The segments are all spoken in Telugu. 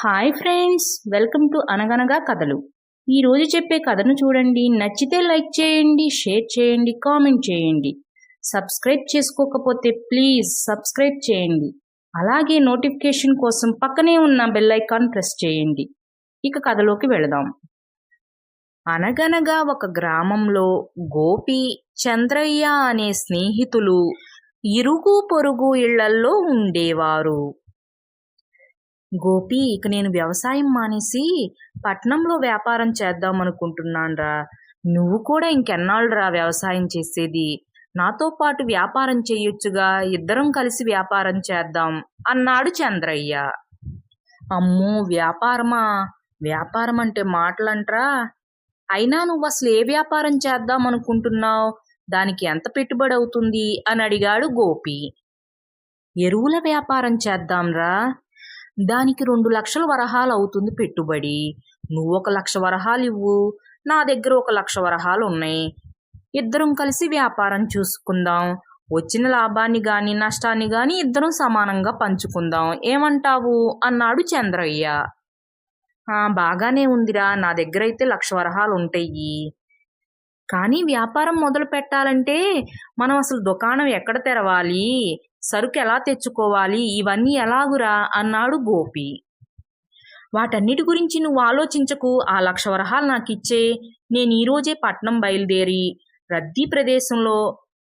హాయ్ ఫ్రెండ్స్ వెల్కమ్ టు అనగనగా కథలు ఈరోజు చెప్పే కథను చూడండి. నచ్చితే లైక్ చేయండి షేర్ చేయండి కామెంట్ చేయండి. సబ్స్క్రైబ్ చేసుకోకపోతే ప్లీజ్ సబ్స్క్రైబ్ చేయండి. అలాగే నోటిఫికేషన్ కోసం పక్కనే ఉన్న బెల్ ఐకాన్ ప్రెస్ చేయండి. ఇక కథలోకి వెళదాం. అనగనగా ఒక గ్రామంలో గోపి చంద్రయ్య అనే స్నేహితులు ఇరుగు పొరుగు ఇళ్ళల్లో ఉండేవారు. గోపి ఇక నేను వ్యవసాయం మానేసి పట్నంలో వ్యాపారం చేద్దాం అనుకుంటున్నాన్రా. నువ్వు కూడా ఇంకెన్నాళ్ళురా వ్యవసాయం చేసేది? నాతో పాటు వ్యాపారం చేయొచ్చుగా ఇద్దరం కలిసి వ్యాపారం చేద్దాం అన్నాడు చంద్రయ్య. అమ్మో వ్యాపారమా? వ్యాపారం అంటే మాటలంట్రా? అయినా నువ్వు అసలు ఏ వ్యాపారం చేద్దాం అనుకుంటున్నావు? దానికి ఎంత పెట్టుబడి అవుతుంది? అని అడిగాడు గోపి. ఎరువుల వ్యాపారం చేద్దాంరా? దానికి రెండు లక్షల వరహాలు అవుతుంది పెట్టుబడి. నువ్వు ఒక లక్ష వరహాలు ఇవ్వు నా దగ్గర ఒక లక్ష వరహాలు ఉన్నాయి. ఇద్దరం కలిసి వ్యాపారం చూసుకుందాం. వచ్చిన లాభాన్ని గాని నష్టాన్ని గాని ఇద్దరం సమానంగా పంచుకుందాం. ఏమంటావు? అన్నాడు చంద్రయ్య. బాగానే ఉందిరా. నా దగ్గర అయితే లక్ష వరహాలు ఉంటాయి. కానీ వ్యాపారం మొదలు పెట్టాలంటే మనం అసలు దుకాణం ఎక్కడ తెరవాలి? సరుకు ఎలా తెచ్చుకోవాలి? ఇవన్నీ ఎలాగురా? అన్నాడు గోపి. వాటన్నిటి గురించి నువ్వు ఆలోచించకు. ఆ లక్ష వరహాలు నాకు ఇచ్చే నేను ఈరోజే పట్నం బయలుదేరి రద్దీ ప్రదేశంలో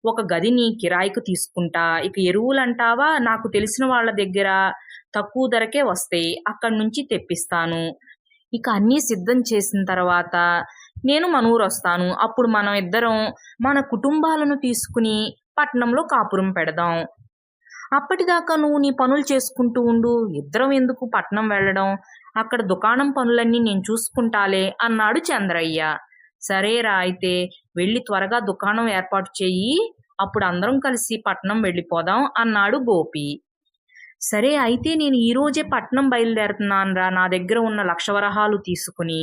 ఒక గదిని కిరాయికి తీసుకుంటా. ఇక ఎరువులు అంటావా నాకు తెలిసిన వాళ్ళ దగ్గర తక్కువ ధరకే వస్తాయి. అక్కడి నుంచి తెప్పిస్తాను. ఇక అన్నీ సిద్ధం చేసిన తర్వాత నేను మన ఊరు వస్తాను అప్పుడు మనం ఇద్దరం మన కుటుంబాలను తీసుకుని పట్నంలో కాపురం పెడదాం. అప్పటిదాకా నువ్వు నీ పనులు చేసుకుంటూ ఉండు ఇద్దరం ఎందుకు పట్నం వెళ్ళడం? అక్కడ దుకాణం పనులన్నీ నేను చూసుకుంటాలే అన్నాడు చంద్రయ్య. సరేరా అయితే వెళ్ళి త్వరగా దుకాణం ఏర్పాటు చేయి అప్పుడు అందరం కలిసి పట్నం వెళ్ళిపోదాం అన్నాడు గోపి. సరే అయితే నేను ఈరోజే పట్నం బయలుదేరుతున్నానురా నా దగ్గర ఉన్న లక్షవరహాలు తీసుకుని.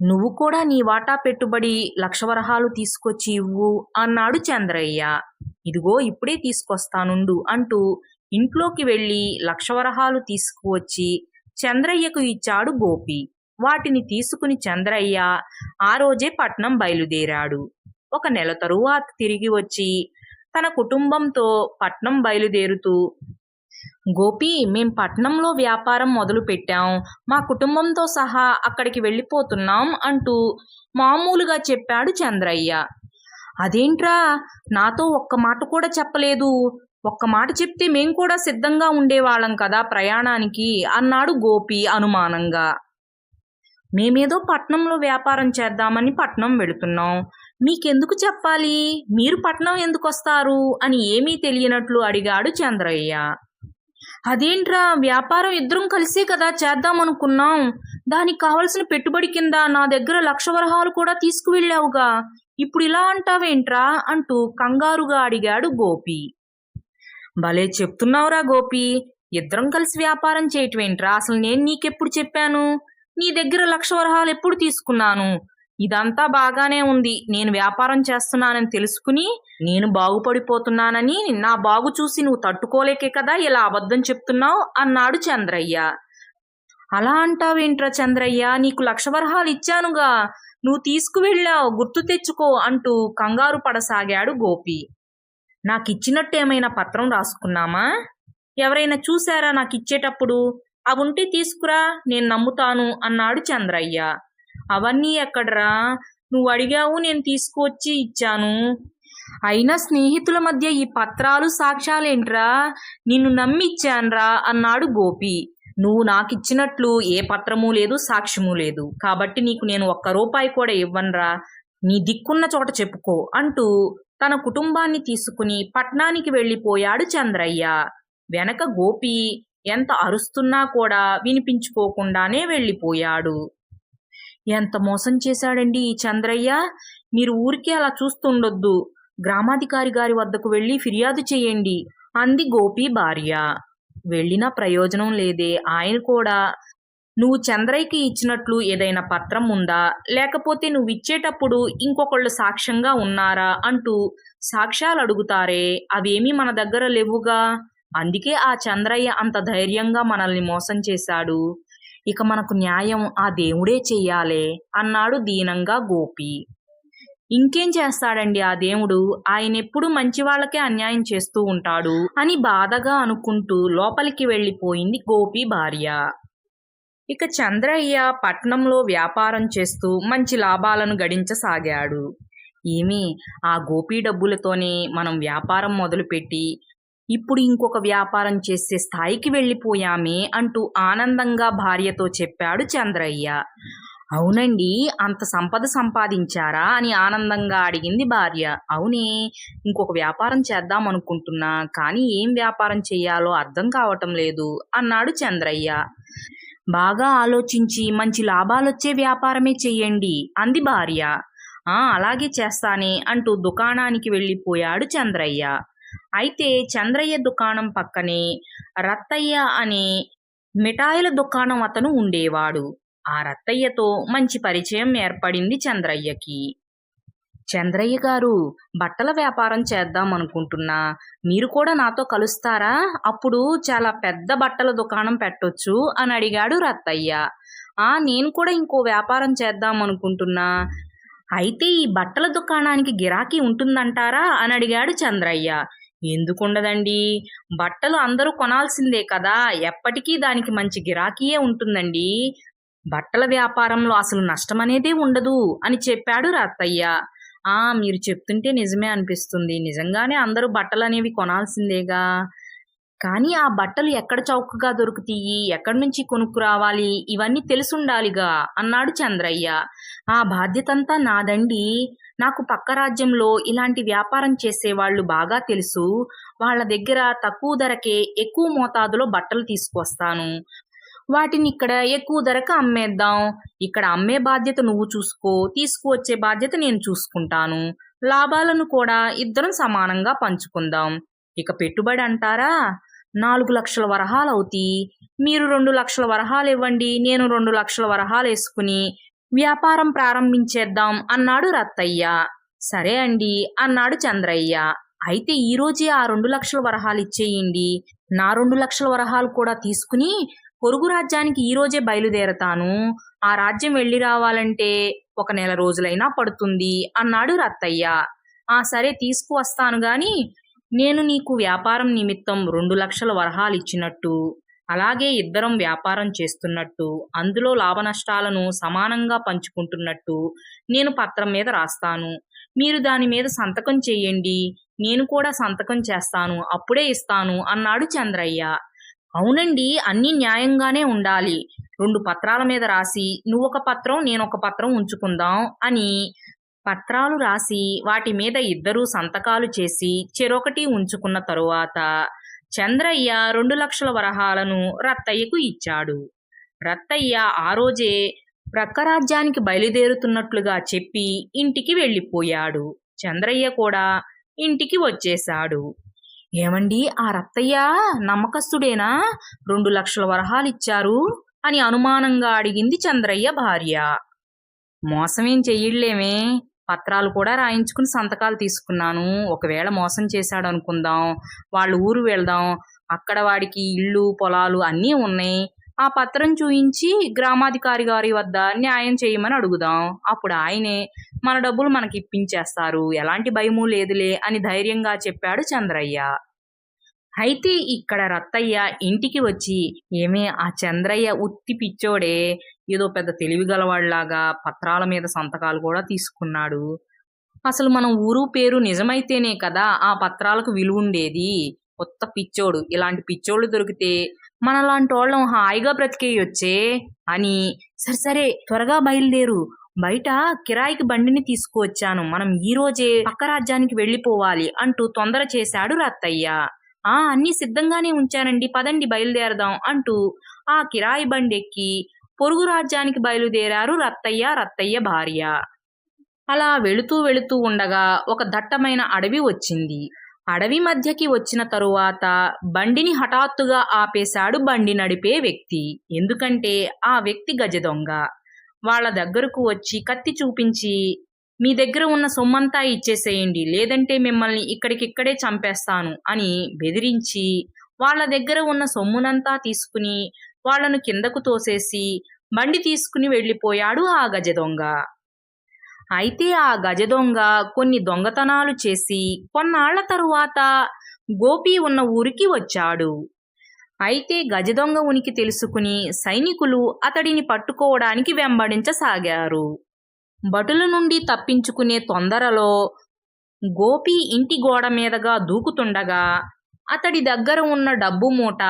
నువ్వు కూడా నీ వాటా పెట్టుబడి లక్షవరహాలు తీసుకొచ్చి ఇవ్వు అన్నాడు చంద్రయ్య. ఇదిగో ఇప్పుడే తీసుకొస్తానుండు అంటూ ఇంట్లోకి వెళ్ళి లక్షవరహాలు తీసుకువచ్చి చంద్రయ్యకు ఇచ్చాడు గోపి. వాటిని తీసుకుని చంద్రయ్య ఆ రోజే పట్నం బయలుదేరాడు. ఒక నెల తరువాత తిరిగి వచ్చి తన కుటుంబంతో పట్నం బయలుదేరుతూ గోపి మేం పట్నంలో వ్యాపారం మొదలు పెట్టాం. మా కుటుంబంతో సహా అక్కడికి వెళ్ళిపోతున్నాం అంటూ మామూలుగా చెప్పాడు చంద్రయ్య. అదేంట్రా? నాతో ఒక్క మాట కూడా చెప్పలేదు. ఒక్క మాట చెప్తే మేం కూడా సిద్ధంగా ఉండేవాళ్ళం కదా ప్రయాణానికి అన్నాడు గోపి అనుమానంగా. మేమేదో పట్నంలో వ్యాపారం చేద్దామని పట్నం వెళుతున్నాం. మీకెందుకు చెప్పాలి? మీరు పట్నం ఎందుకు వస్తారు అని ఏమీ తెలియనట్లు అడిగాడు చంద్రయ్య. అదేంట్రా? వ్యాపారం ఇద్దరం కలిసే కదా చేద్దామనుకున్నాం. దానికి కావలసిన పెట్టుబడి కింద నా దగ్గర లక్ష వరహాలు కూడా తీసుకువెళ్ళావుగా. ఇప్పుడు ఇలా అంటావేంట్రా అంటూ కంగారుగా అడిగాడు గోపి. భలే చెప్తున్నావురా గోపి ఇద్దరం కలిసి వ్యాపారం చేయటమేంట్రా? అసలు నేను నీకెప్పుడు చెప్పాను? నీ దగ్గర లక్ష వరహాలు ఎప్పుడు తీసుకున్నాను? ఇదంతా బాగానే ఉంది. నేను వ్యాపారం చేస్తున్నానని తెలుసుకుని నేను బాగుపడిపోతున్నానని నా బాగు చూసి నువ్వు తట్టుకోలేకే కదా ఇలా అబద్ధం చెప్తున్నావు అన్నాడు చంద్రయ్య. అలా అంటావేంట్రా చంద్రయ్య? నీకు లక్ష వరహాలు ఇచ్చానుగా. నువ్వు తీసుకువెళ్ళావు గుర్తు తెచ్చుకో అంటూ కంగారు పడసాగాడు గోపి. నాకిచ్చినట్టేమైనా పత్రం రాసుకున్నామా? ఎవరైనా చూశారా నాకు ఇచ్చేటప్పుడు అవుంటే తీసుకురా నేను నమ్ముతాను అన్నాడు చంద్రయ్య. అవన్నీ ఎక్కడరా? నువ్వు అడిగావు నేను తీసుకువచ్చి ఇచ్చాను. అయినా స్నేహితుల మధ్య ఈ పత్రాలు సాక్ష్యాలేంట్రా? నిన్ను నమ్మిచ్చాన్రా అన్నాడు గోపి. నువ్వు నాకిచ్చినట్లు ఏ పత్రము లేదు సాక్ష్యము లేదు. కాబట్టి నీకు నేను ఒక్క రూపాయి కూడా ఇవ్వనురా. నీ దిక్కున్న చోట చెప్పుకో అంటూ తన కుటుంబాన్ని తీసుకుని పట్నానికి వెళ్ళిపోయాడు చంద్రయ్య. వెనక గోపి ఎంత అరుస్తున్నా కూడా వినిపించుకోకుండానే వెళ్ళిపోయాడు. ఎంత మోసం చేశాడండి ఈ చంద్రయ్య? మీరు ఊరికే అలా చూస్తుండొద్దు. గ్రామాధికారి గారి వద్దకు వెళ్ళి ఫిర్యాదు చేయండి అంది గోపి భార్య. వెళ్ళినా ప్రయోజనం లేదే. ఆయన కూడా నువ్వు చంద్రయ్యకి ఇచ్చినట్లు ఏదైనా పత్రం ఉందా? లేకపోతే నువ్వు ఇచ్చేటప్పుడు ఇంకొకళ్ళు సాక్ష్యంగా ఉన్నారా? అంటూ సాక్ష్యాలు అడుగుతారే. అవేమీ మన దగ్గర లేవుగా? అందుకే ఆ చంద్రయ్య అంత ధైర్యంగా మనల్ని మోసం చేశాడు. ఇక మనకు న్యాయం ఆ దేవుడే చెయ్యాలే అన్నాడు దీనంగా గోపి. ఇంకేం చేస్తాడండి ఆ దేవుడు? ఆయన ఎప్పుడు మంచి వాళ్ళకే అన్యాయం చేస్తూ ఉంటాడు అని బాధగా అనుకుంటూ లోపలికి వెళ్ళిపోయింది గోపి భార్య. ఇక చంద్రయ్య పట్నంలో వ్యాపారం చేస్తూ మంచి లాభాలను గడించసాగాడు. ఏమి? ఆ గోపి డబ్బులతోనే మనం వ్యాపారం మొదలుపెట్టి ఇప్పుడు ఇంకొక వ్యాపారం చేసే స్థాయికి వెళ్ళిపోయామే అంటూ ఆనందంగా భార్యతో చెప్పాడు చంద్రయ్య. అవునండి అంత సంపద సంపాదించారా అని ఆనందంగా అడిగింది భార్య. అవునే ఇంకొక వ్యాపారం చేద్దాం అనుకుంటున్నా కానీ ఏం వ్యాపారం చేయాలో అర్థం కావటం లేదు అన్నాడు చంద్రయ్య. బాగా ఆలోచించి మంచి లాభాలొచ్చే వ్యాపారమే చెయ్యండి అంది భార్య. ఆ అలాగే చేస్తానే అంటూ దుకాణానికి వెళ్ళిపోయాడు చంద్రయ్య. అయితే చంద్రయ్య దుకాణం పక్కనే రత్తయ్య అనే మిఠాయిల దుకాణం అతను ఉండేవాడు. ఆ రత్తయ్యతో మంచి పరిచయం ఏర్పడింది చంద్రయ్యకి. చంద్రయ్య గారు బట్టల వ్యాపారం చేద్దాం అనుకుంటున్నా మీరు కూడా నాతో కలుస్తారా? అప్పుడు చాలా పెద్ద బట్టల దుకాణం పెట్టొచ్చు అని అడిగాడు రత్తయ్య. ఆ నేను కూడా ఇంకో వ్యాపారం చేద్దాం అనుకుంటున్నా. అయితే ఈ బట్టల దుకాణానికి గిరాకీ ఉంటుందంటారా? అని అడిగాడు చంద్రయ్య. ఎందుకుండదండి? బట్టలు అందరూ కొనాల్సిందే కదా. ఎప్పటికీ దానికి మంచి గిరాకీయే ఉంటుందండి. బట్టల వ్యాపారంలో అసలు నష్టమనేదే ఉండదు అని చెప్పాడు రాత్తయ్య. ఆ మీరు చెప్తుంటే నిజమే అనిపిస్తుంది. నిజంగానే అందరూ బట్టలు అనేవి కొనాల్సిందేగా? కానీ ఆ బట్టలు ఎక్కడ చౌకగా దొరుకుతాయి? ఎక్కడి నుంచి కొనుక్కు రావాలి ఇవన్నీ తెలుసుండాలిగా అన్నాడు చంద్రయ్య. ఆ బాధ్యతంతా నాదండి. నాకు పక్క రాజ్యంలో ఇలాంటి వ్యాపారం చేసేవాళ్ళు బాగా తెలుసు. వాళ్ళ దగ్గర తక్కువ ధరకే ఎక్కువ మోతాదులో బట్టలు తీసుకొస్తాను. వాటిని ఇక్కడ ఎక్కువ ధరకు అమ్మేద్దాం. ఇక్కడ అమ్మే బాధ్యత నువ్వు చూసుకో తీసుకువచ్చే బాధ్యత నేను చూసుకుంటాను. లాభాలను కూడా ఇద్దరం సమానంగా పంచుకుందాం. ఇక పెట్టుబడి అంటారా? నాలుగు లక్షల వరహాలు అవుతాయి మీరు రెండు లక్షల వరహాలు ఇవ్వండి నేను రెండు లక్షల వరహాలు వేసుకుని వ్యాపారం ప్రారంభించేద్దాం అన్నాడు రత్తయ్య. సరే అండి అన్నాడు చంద్రయ్య. అయితే ఈరోజే ఆ రెండు లక్షల వరహాలు ఇచ్చేయండి. నా రెండు లక్షల వరహాలు కూడా తీసుకుని పొరుగు రాజ్యానికి ఈ రోజే బయలుదేరతాను. ఆ రాజ్యం వెళ్ళి రావాలంటే ఒక నెల రోజులైనా పడుతుంది అన్నాడు రత్తయ్య. ఆ సరే తీసుకువస్తాను గాని నేను నీకు వ్యాపారం నిమిత్తం రెండు లక్షల వరహాలు ఇచ్చినట్టు అలాగే ఇద్దరం వ్యాపారం చేస్తున్నట్టు అందులో లాభ నష్టాలను సమానంగా పంచుకుంటున్నట్టు నేను పత్రం మీద రాస్తాను. మీరు దాని మీద సంతకం చేయండి నేను కూడా సంతకం చేస్తాను అప్పుడే ఇస్తాను అన్నాడు చంద్రయ్య. అవునండి అన్నీ న్యాయంగానే ఉండాలి. రెండు పత్రాల మీద రాసి నువ్వొక పత్రం నేనొక పత్రం ఉంచుకుందాం అని పత్రాలు రాసి వాటి మీద ఇద్దరూ సంతకాలు చేసి చెరొకటి ఉంచుకున్న తరువాత చంద్రయ్య రెండు లక్షల వరహాలను రత్తయ్యకు ఇచ్చాడు. రత్తయ్య ఆ రోజే ప్రక్క రాజ్యానికి బయలుదేరుతున్నట్లుగా చెప్పి ఇంటికి వెళ్ళిపోయాడు. చంద్రయ్య కూడా ఇంటికి వచ్చేశాడు. ఏమండి? ఆ రత్తయ్య నమ్మకస్తుడేనా? రెండు లక్షల వరహాలు ఇచ్చారు అని అనుమానంగా అడిగింది చంద్రయ్య భార్య. మోసమేం చెయ్యలేమే పత్రాలు కూడా రాయించుకుని సంతకాలు తీసుకున్నాను. ఒకవేళ మోసం చేశాడు అనుకుందాం వాళ్ళ ఊరు వెళ్దాం. అక్కడ వాడికి ఇళ్ళు పొలాలు అన్నీ ఉన్నాయి. ఆ పత్రం చూయించి గ్రామాధికారి గారి వద్ద న్యాయం చేయమని అడుగుదాం. అప్పుడు ఆయనే మన డబ్బులు మనకి ఇప్పించేస్తారు. ఎలాంటి భయము లేదులే అని ధైర్యంగా చెప్పాడు చంద్రయ్య. అయితే ఇక్కడ రత్తయ్య ఇంటికి వచ్చి ఏమే ఆ చంద్రయ్య ఉత్తి పిచ్చోడే. ఏదో పెద్ద తెలివిగలవాళ్ళాగా పత్రాల మీద సంతకాలు కూడా తీసుకున్నాడు. అసలు మనం ఊరు పేరు నిజమైతేనే కదా ఆ పత్రాలకు విలువ ఉండేది కొత్త పిచ్చోడు. ఇలాంటి పిచ్చోళ్ళు దొరికితే మనలాంటి వాళ్ళం హాయిగా బ్రతికేయొచ్చే అని. సరే సరే త్వరగా బయలుదేరు. బయట కిరాయికి బండిని తీసుకువచ్చాను. మనం ఈ రోజే పక్క రాజ్యానికి వెళ్ళిపోవాలి అంటూ తొందర చేశాడు రత్తయ్య. ఆ అన్నీ సిద్ధంగానే ఉంచానండి. పదండి బయలుదేరదాం అంటూ ఆ కిరాయి బండి ఎక్కి పొరుగు రాజ్యానికి బయలుదేరారు రత్తయ్య రత్తయ్య భార్య. అలా వెళుతూ వెళుతూ ఉండగా ఒక దట్టమైన అడవి వచ్చింది. అడవి మధ్యకి వచ్చిన తరువాత బండిని హఠాత్తుగా ఆపేశాడు బండి నడిపే వ్యక్తి. ఎందుకంటే ఆ వ్యక్తి గజ దొంగ. వాళ్ళ దగ్గరకు వచ్చి కత్తి చూపించి మీ దగ్గర ఉన్న సొమ్మంతా ఇచ్చేసేయండి లేదంటే మిమ్మల్ని ఇక్కడికిక్కడే చంపేస్తాను అని బెదిరించి వాళ్ళ దగ్గర ఉన్న సొమ్మునంతా తీసుకుని వాళ్ళను కిందకు తోసేసి బండి తీసుకుని వెళ్ళిపోయాడు ఆ గజ దొంగ. అయితే ఆ గజ దొంగ కొన్ని దొంగతనాలు చేసి కొన్నాళ్ళ తరువాత గోపి ఉన్న ఊరికి వచ్చాడు. అయితే గజ దొంగ ఉనికి తెలుసుకుని సైనికులు అతడిని పట్టుకోవడానికి వెంబడించసాగారు. భటుల నుండి తప్పించుకునే తొందరలో గోపి ఇంటి గోడ మీదగా దూకుతుండగా అతడి దగ్గర ఉన్న డబ్బు మూట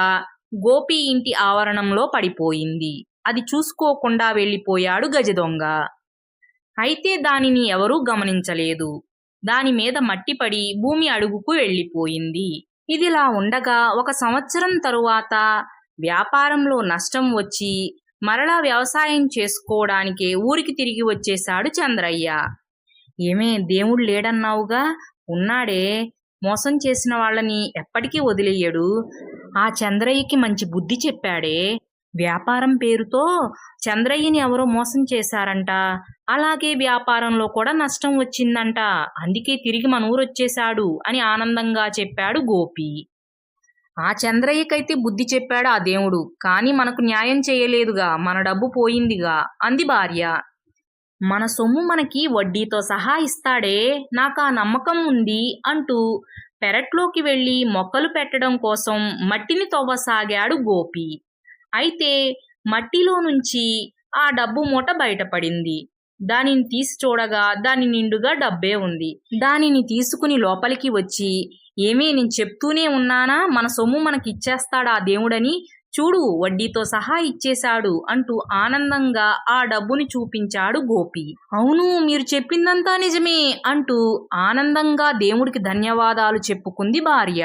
గోపి ఇంటి ఆవరణంలో పడిపోయింది. అది చూసుకోకుండా వెళ్ళిపోయాడు గజ దొంగ. అయితే దానిని ఎవరూ గమనించలేదు. దాని మీద మట్టిపడి భూమి అడుగుకు వెళ్ళిపోయింది. ఇదిలా ఉండగా ఒక సంవత్సరం తరువాత వ్యాపారంలో నష్టం వచ్చి మరలా వ్యవసాయం చేసుకోవడానికి ఊరికి తిరిగి వచ్చేశాడు చంద్రయ్య. ఏమే దేవుడు లేడన్నావుగా? ఉన్నాడే. మోసం చేసిన వాళ్ళని ఎప్పటికీ వదిలేయడు. ఆ చంద్రయ్యకి మంచి బుద్ధి చెప్పాడే. వ్యాపారం పేరుతో చంద్రయ్యని ఎవరో మోసం చేశారంట. అలాగే వ్యాపారంలో కూడా నష్టం వచ్చిందంట. అందుకే తిరిగి మన ఊరు వచ్చేశాడు అని ఆనందంగా చెప్పాడు గోపి. ఆ చంద్రయ్యకైతే బుద్ధి చెప్పాడు ఆ దేవుడు. కానీ మనకు న్యాయం చేయలేదుగా. మన డబ్బు పోయిందిగా. అంది భార్య. మన సొమ్ము మనకి వడ్డీతో సహా ఇస్తాడే. నాకు ఆ నమ్మకం ఉంది అంటూ పెరట్లోకి వెళ్ళి మొక్కలు పెట్టడం కోసం మట్టిని తవ్వసాగాడు గోపి. అయితే మట్టిలో నుంచి ఆ డబ్బు మూట బయటపడింది. దానిని తీసి చూడగా దాని నిండుగా డబ్బే ఉంది. దానిని తీసుకుని లోపలికి వచ్చి ఏమీ నేను చెప్తూనే ఉన్నానా? మన సొమ్ము మనకి ఇచ్చేస్తాడా ఆ దేవుడని చూడు వడ్డీతో సహా ఇచ్చేశాడు అంటూ ఆనందంగా ఆ డబ్బుని చూపించాడు గోపి. అవును మీరు చెప్పిందంతా నిజమే అంటూ ఆనందంగా దేవుడికి ధన్యవాదాలు చెప్పుకుంది భార్య.